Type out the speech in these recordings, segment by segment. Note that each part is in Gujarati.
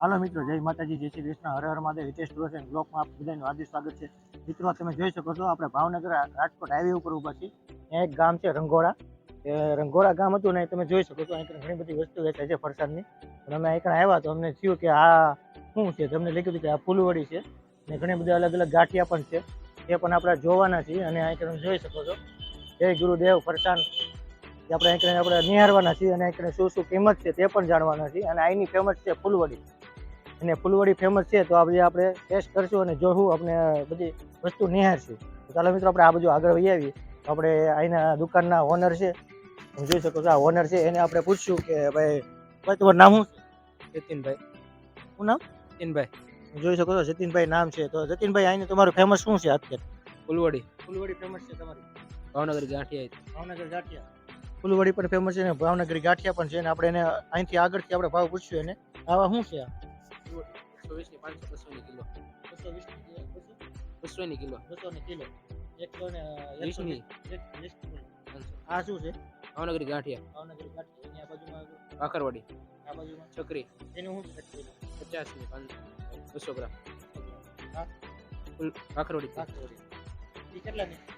હાલો મિત્રો, જય માતાજી, જય શ્રી કૃષ્ણ. હર હર મહાદેવ, હિતેશ ટુર્સ એન્ડ બ્લોગમાં આપ બધાનું હાર્દિક સ્વાગત છે. મિત્રો, તમે જોઈ શકો છો, આપણે ભાવનગર રાજકોટ હાઈવે ઉપર ઊભા છીએ. એક ગામ છે રંગોળા. એ રંગોળા ગામ હતું ને, તમે જોઈ શકો છો, અહીં ઘણી બધી વસ્તુ વેચાય છે ફરસાદની પણ અમે અહીં આવ્યા તો અમને થયું કે આ શું છે? તમને લખ્યું કે આ ફૂલવડી છે. ને ઘણી બધી અલગ અલગ ગાંઠિયા પણ છે. એ પણ આપણે જોવાના છીએ અને અહીં તમે જોઈ શકો છો. જય ગુરુદેવ ફરસાણ. આપણે અહીં આપણે નિહાળવાના છીએ અને અહીં શું શું કિંમત છે તે પણ જાણવાના છીએ. અને અહીંની ફેમસ છે ફૂલવડી. અને ફૂલવડી ફેમસ છે તો આજે આપણે ટેસ્ટ કરશું અને જોશું આપણે બધી વસ્તુ નિહાળશું. તો ચાલો મિત્રો આપણે આ બધું આગળ વહી આવીએ. તો આપણે અહીંના દુકાનના ઓનર છે. તમે જોઈ શકો છો આ ઓનર છે. એને આપણે પૂછશું કે ભાઈ ભાઈ તમારું નામ શું? જતીનભાઈ. શું નામ? જતીનભાઈ. જોઈ શકો છો જતીનભાઈ નામ છે. તો જતીનભાઈ અહીંનું તમારું ફેમસ શું છે અત્યારે? ફૂલવડી. ફૂલવડી ફેમસ છે તમારી? ભાવનગર ગાંઠિયા ભાવનગર ગાંઠિયા. ફૂલવડી પણ ફેમસ છે ને ભાવનગરી ગાંઠિયા પણ છે ને આપણે એને અહીંથી આગળથી આપણે ભાવ પૂછ્યું એને. આવા શું છે આ? એકસો વીસની પાંચસો. બસો ની કિલો બસો વીસ બસો ની કિલો બસો ને કિલો એકસો ને વીસની આ શું છે ભાવનગરી ગાંઠિયા. ભાવનગર ગાંઠિયા એની આ બાજુમાં ભાખરવાડી આ બાજુમાં છકરી એનું શું પચાસની પાંચસો બસો ગ્રામ ફૂલ ભાખરવાડી કાકરોડી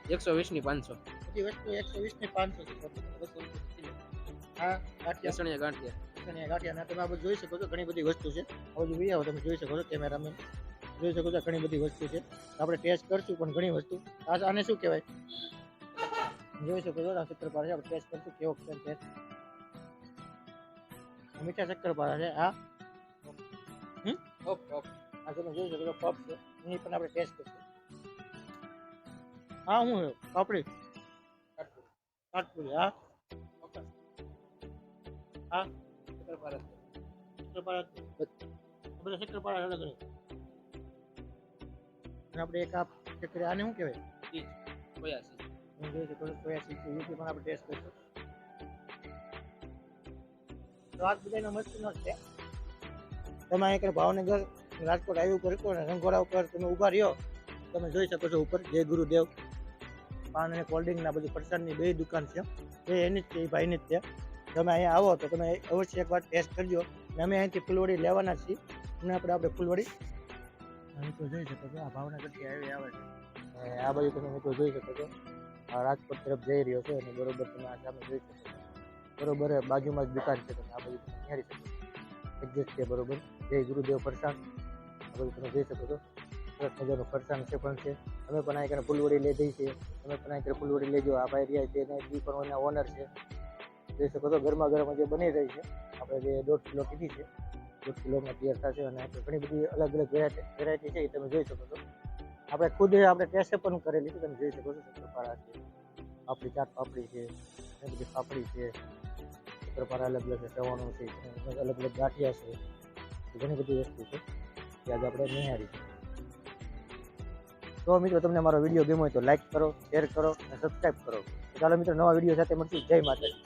એ એકસો વીસની પાંચસો બધી વસ્તુ એકસો વીસની પાંચસો છે બસો રૂપિયા કિલો આ ગાંઠિયા લસણિયા ગાંઠિયા અને ગાંઠિયા તમે આ બધું જોઈ શકો છો ઘણી બધી વસ્તુ છે. આ બધું આવો તમે જોઈ શકો છો કેમેરામેન જોઈ શકો છો ઘણી બધી વસ્તુ છે. આપણે ટેસ્ટ કરશું પણ ઘણી વસ્તુ. આને શું કહેવાય? જોઈ શકો છો આ શક્કરપારા છે આપણે ટેસ્ટ કરશું કેવો છે. ટેસ્ટ મીઠા શક્કરપારા છે આ. Okay okay. આ તમે જોઈ શકો છો પપ છે. એની પણ આપણે ટેસ્ટ કરશું. હા હું છે? પાપડી. કાટપુરી. હા. હા. શક્કરપારા શક્કરપારા બધા શક્કરપારા અલગ અલગ આપણે એક આ ચક્કર આને શું કહેવાય? છયાસી હું જોઈ શકો છો છે એ પણ આપણે ટેસ્ટ કરીશું. સ્વાદ બધાનો મસ્તીનો જ છે. તમે અહીં ભાવનગર રાજકોટ આવ્યું ઉપર છો ને રંગોળા ઉપર તમે ઊભા રહ્યો તમે જોઈ શકો છો ઉપર જય ગુરુદેવ. પાન અને કોલ્ડ્રિંકના બધી પ્રસાદની બે દુકાન છે. એ એની જ છે એ ભાઈની જ છે. તમે અહીંયા આવો તો તમે અવશ્ય એકવાર ટેસ્ટ કરજો. અને અમે અહીંથી ફૂલવડી લેવાના છીએ. અને આપણે આપણે ફૂલવડી. અહીં તો જોઈ શકો છો, આ ભાવનગરથી આવી આવે છે. આ બાજુ તમે મિત્રો જોઈ શકો છો, આ રાજકોટ તરફ જઈ રહ્યો છે અને બરોબર તમે આ સામે જોઈ શકો બરોબર બાજુમાં જ દુકાન છે તમે આ બાજુ તમે નિહાળી શકો છો. છે બરોબર. જય ગુરુદેવ ફરસાણ. આ બાજુ તમે જોઈ શકો છો. સરસ મજાનું ફરસાણ છે પણ છે. અમે પણ અહીં ફૂલવડી લઈ છે. અમે પણ અહીં ફૂલવડી લેજો. આ ભાઈ રહ્યા છે અને એ પણ ઓનર છે. જોઈ શકો છો ગરમા ગરમ જે બની રહી છે. આપણે જે દોઢ કિલો કીધી છે, દોઢ કિલોમાં તૈયાર થશે અને આપણે ઘણી બધી અલગ અલગ વેરાયટી વેરાયટી છે એ તમે જોઈ શકો છો. આપણે ખુદ આપણે ટેસ્ટ પણ કરેલી છે, તમે જોઈ શકો છો શક્કરપારા છે, પાપડી, ચાટ પાપડી છે એ બધી પાપડી છે. શક્કરપારા અલગ અલગ છે છે, અલગ અલગ ગાંઠિયા છે, ઘણી બધી વસ્તુ છે. જે આજે આપણે નિહાળી છે. તો મિત્રો તમને મારો વીડિયો ગમ્યો હોય તો લાઈક કરો શેર કરો અને સબસ્ક્રાઈબ કરો. ચાલો મિત્રો નવા વીડિયો સાથે મળશું. જય માતાજી.